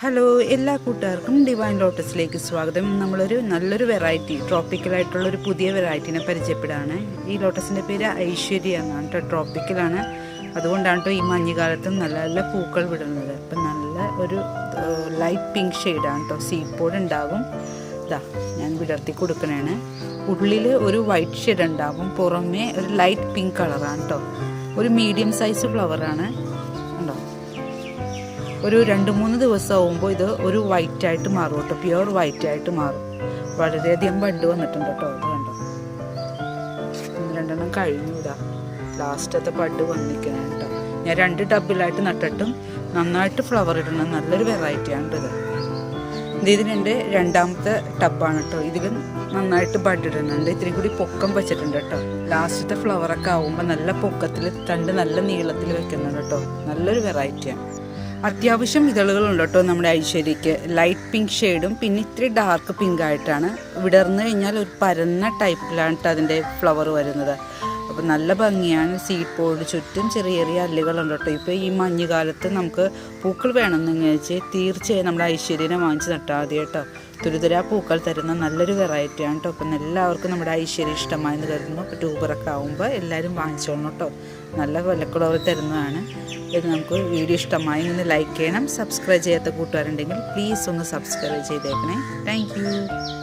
Hello എല്ലാ കൂട്ടുകാർക്കും divine ലോട്ടസിലേക്ക് സ്വാഗതം. നമ്മളൊരു നല്ലൊരു വെറൈറ്റി ട്രോപ്പിക്കലായിട്ടുള്ള ഒരു പുതിയ വെറൈറ്റിനെ പരിചയപ്പെടുകയാണ്. ഈ ലോട്ടസിന്റെ പേര് ഐശ്വര്യ എന്നാണ് കേട്ടോ ട്രോപ്പിക്കലാണ് അതുകൊണ്ടാണ് കേട്ടോ ഈ മഞ്ഞുകാലത്തും നല്ല നല്ല പൂക്കൾ വിടുന്നത്. അപ്പം നല്ല ഒരു ലൈറ്റ് പിങ്ക് ഷെയ്ഡാണ് കേട്ടോ സീപ്പോഡ് ഉണ്ടാകും. ഇതാ ഞാൻ വിടർത്തി കൊടുക്കണേണ്. ഉള്ളിൽ ഒരു വൈറ്റ് ഷെയ്ഡ് ഉണ്ടാകും. പുറമേ ഒരു ലൈറ്റ് പിങ്ക് കളറാണ് കേട്ടോ ഒരു മീഡിയം സൈസ് ഫ്ലവറാണ് ഒരു രണ്ട് മൂന്ന് ദിവസം ആകുമ്പോൾ ഇത് ഒരു വൈറ്റ് ആയിട്ട് മാറും കേട്ടോ. പ്യുവർ വൈറ്റ് ആയിട്ട് മാറും. വളരെയധികം ബഡ് വന്നിട്ടുണ്ട് കേട്ടോ അത് കണ്ടോ? രണ്ടെണ്ണം കഴിഞ്ഞു ഇതാ. ലാസ്റ്റത്തെ ബഡ് വന്നിരിക്കണം കേട്ടോ. ഞാൻ രണ്ട് ടബിലായിട്ട് നട്ടിട്ടും നന്നായിട്ട് ഫ്ലവർ ഇടണം. നല്ലൊരു വെറൈറ്റിയാണ് ഇത്. ഇത് ഇതിന്റെ രണ്ടാമത്തെ ടബാണ് കേട്ടോ. ഇതിലും നന്നായിട്ട് ബഡ് ഇടുന്നുണ്ട്. ഇത്തിരി കൂടി പൊക്കം വെച്ചിട്ടുണ്ട് കേട്ടോ. ലാസ്റ്റത്തെ ഫ്ലവറൊക്കെ ആവുമ്പോൾ നല്ല പൊക്കത്തിൽ തണ്ട് നല്ല നീളത്തിൽ വെക്കുന്നുണ്ട് കേട്ടോ. നല്ലൊരു വെറൈറ്റിയാണ് അത്യാവശ്യം ഇതളുകളുണ്ട് കേട്ടോ നമ്മുടെ ഐശ്വര്യയ്ക്ക്. ലൈറ്റ് പിങ്ക് ഷെയ്ഡും പിന്നെ ഇത്തിരി ഡാർക്ക് പിങ്ക് ആയിട്ടാണ് വിടർന്നു കഴിഞ്ഞാൽ ഒരു പരന്ന ടൈപ്പിലാണ് അതിന്റെ ഫ്ലവർ വരുന്നത്. അപ്പോൾ നല്ല ഭംഗിയാണ് സീഡ് പോഡ് ചുറ്റും ചെറിയ ചെറിയ അല്ലുകളുണ്ട് കേട്ടോ. ഇപ്പോൾ ഈ മഞ്ഞുകാലത്ത് നമുക്ക് പൂക്കൾ വേണമെന്ന് വെച്ച് തീർച്ചയായും നമ്മുടെ ഐശ്വര്യനെ വാങ്ങിച്ച് നട്ടാൽ മതി കേട്ടോ. തുരുതുരാ പൂക്കൾ തരുന്ന നല്ലൊരു വെറൈറ്റിയാണ് കേട്ടോ. അപ്പം എല്ലാവർക്കും നമ്മുടെ ഐശ്വര്യം ഇഷ്ടമായെന്ന് കരുതുന്നു. അപ്പോൾ ട്യൂബറൊക്കെ ആകുമ്പോൾ എല്ലാവരും വാങ്ങിച്ചോളണം കേട്ടോ. നല്ല വിലക്കുളവ് തരുന്നതാണ്. ഇത് നമുക്ക് വീഡിയോ ഇഷ്ടമായി ഒന്ന് ലൈക്ക് ചെയ്യണം. സബ്സ്ക്രൈബ് ചെയ്യാത്ത കൂട്ടുകാരുണ്ടെങ്കിൽ പ്ലീസ് ഒന്ന് സബ്സ്ക്രൈബ് ചെയ്തേക്കണേ. താങ്ക്